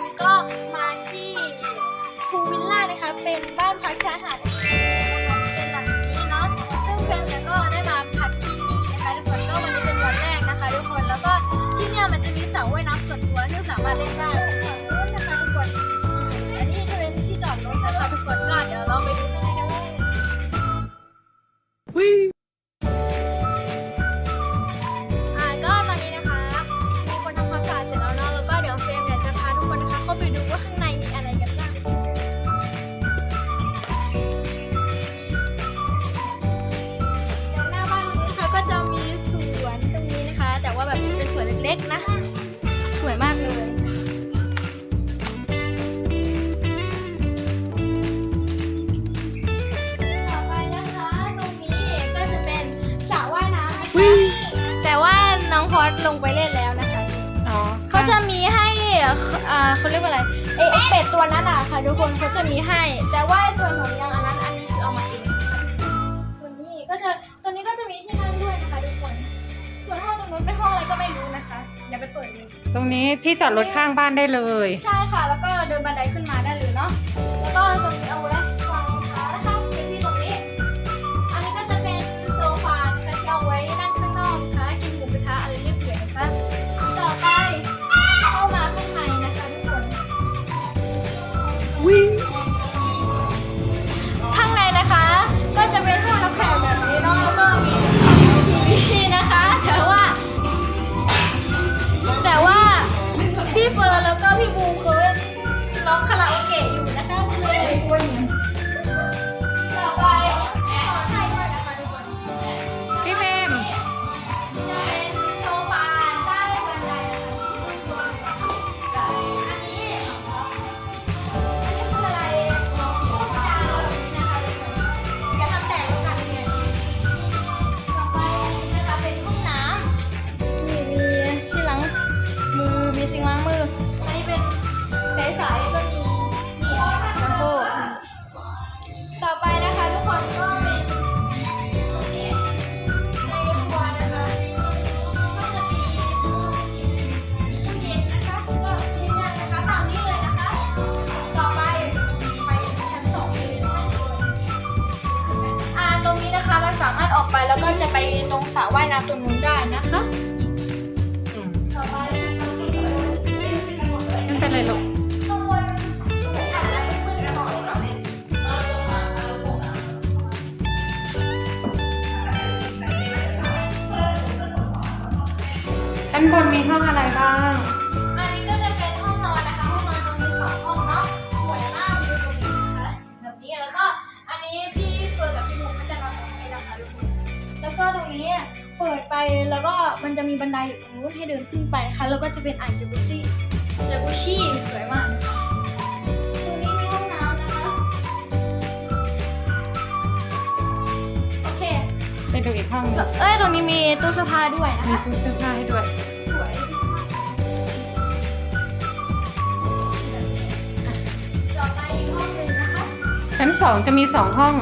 มก็มาที่ภูวิลล่านะคะ เป็นบ้านพักชายหาดนะคะเป็นหลังนี้เนาะซึ่งเฟรมเนี่ยก็ได้มาพักที่นี่นะคะทุกคนก็วันนี้เป็นวันแรกนะคะ ทุกคนแล้วก็ที่เนี่ยมันจะมีสระว่ายน้ำส่วนตัวซึ่งสามารถเล่นได้ ให้อ่าเขาเรียกว่าอะไรไอไอ้เป็ดตัวนั้นอะค่ะทุกคนเขาจะมีให้ แต่ว่าส่วนของยางอันนั้นอันนี้คือเอามาเองนะคะตัวนี้ก็จะตัวนี้ก็จะมีที่นั่งด้วยนะคะทุกคน ส่วนห้องตรงนู้นเป็นห้องอะไรก็ไม่รู้นะคะเดี๋ยวไปเปิดดูตรงนี้ที่จอดรถข้างบ้านได้เลย ใช่ค่ะ แล้วก็เดินบันไดขึ้นมาได้เลยเนาะแล้วก็ตรงนี้เอาไว้ ฟิร์นแายน้ำตรงนู้นได้นะคะอืมต่อไปนะคะไม่เป็นไรหรอกข้างบนอาจจะมืดๆหน่อยชั้นบนมีห้องอะไรบ้าง อันนี้ก็จะเป็นห้องนอนนะคะ ห้องนอนตรงนี้สองห้องเนาะสวยมากดูตรงนี้นะคะแบบนี้แล้วก็อันนี้พี่เฟิร์นกับพี่มุกก็จะนอนตรงนี้นะคะทุกคนแล้วก็ตรงนี้ เปิดไปแล้วก็มันจะมีบันไดอยู่ตรงนู้นให้เดินขึ้นไปนะคะแล้วก็จะเป็นอ่างจากุซี่จากุชี่สวยมากนะคะตรงนี้มีห้องน้ำนะคะโอเคไปดูอีกห้องหนึงเอ้ยตรงนี้มีตู้เสื้อผ้าด้วยนะมีคะตู้เสื้อผ้าให้ด้วยสวยต่อไปอีกห้องหนึ่งนะคะ ชั้นสองจะมีสองห้อง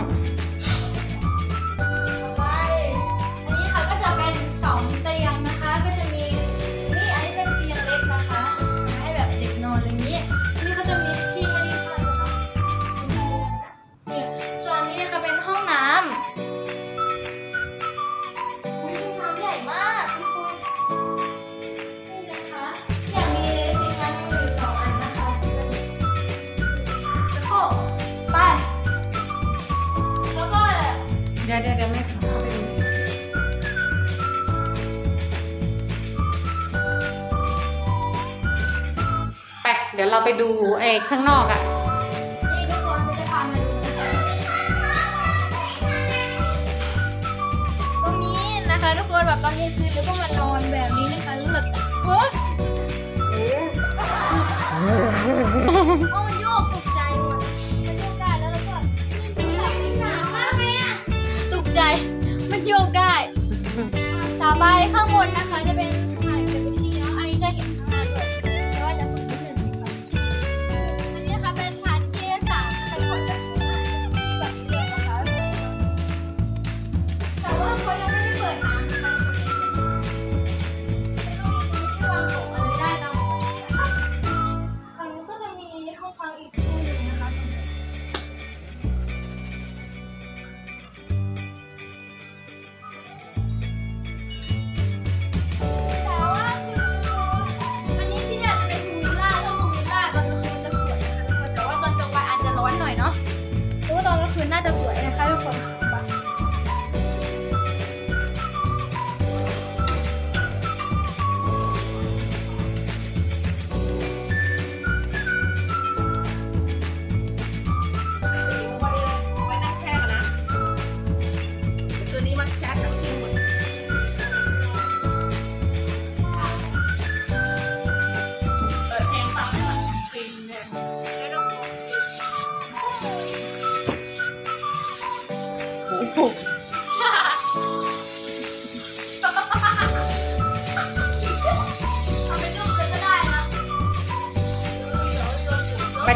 เดี๋ยวเราไปดูไอ้ข้างนอกอะ่ะคะตรงนี้นะคะทุกคนแบบตอนนี้คือแล้วก็มานอนแบบนี้นะคะแล้วแบบโอ๊ยโอ้มันโยกตกใจหมดมันโยกได้แล้วแล้วก็ใส่หนาวมากเลยอะตกใจ มันโยกได้ ต่อไปข้างบนนะคะจะเป็น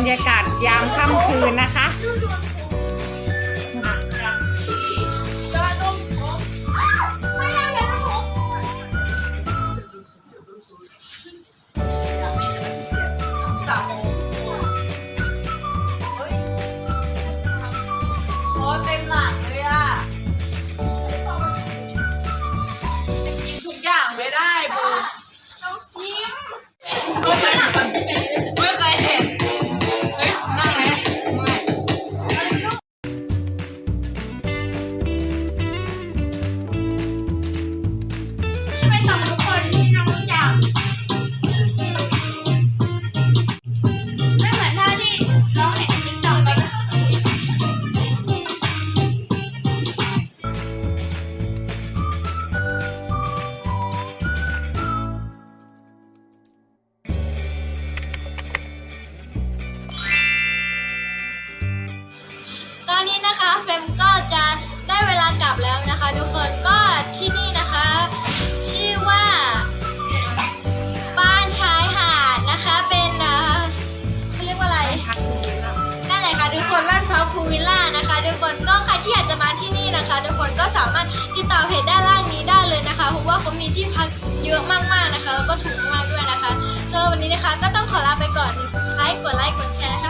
รรยากาศยามค่ำคืนนะคะ นี่นะคะ ทุกคนก็สามารถติดต่อเพจด้านล่างนี้ได้เลยนะคะเพราะว่าเขามีที่พักเยอะมากๆนะคะแล้วก็ถูกมากด้วยนะคะสำหรับวันนี้นะคะก็ต้องขอลาไปก่อนกดไลค์กดไลค์กดแชร์ค่ะ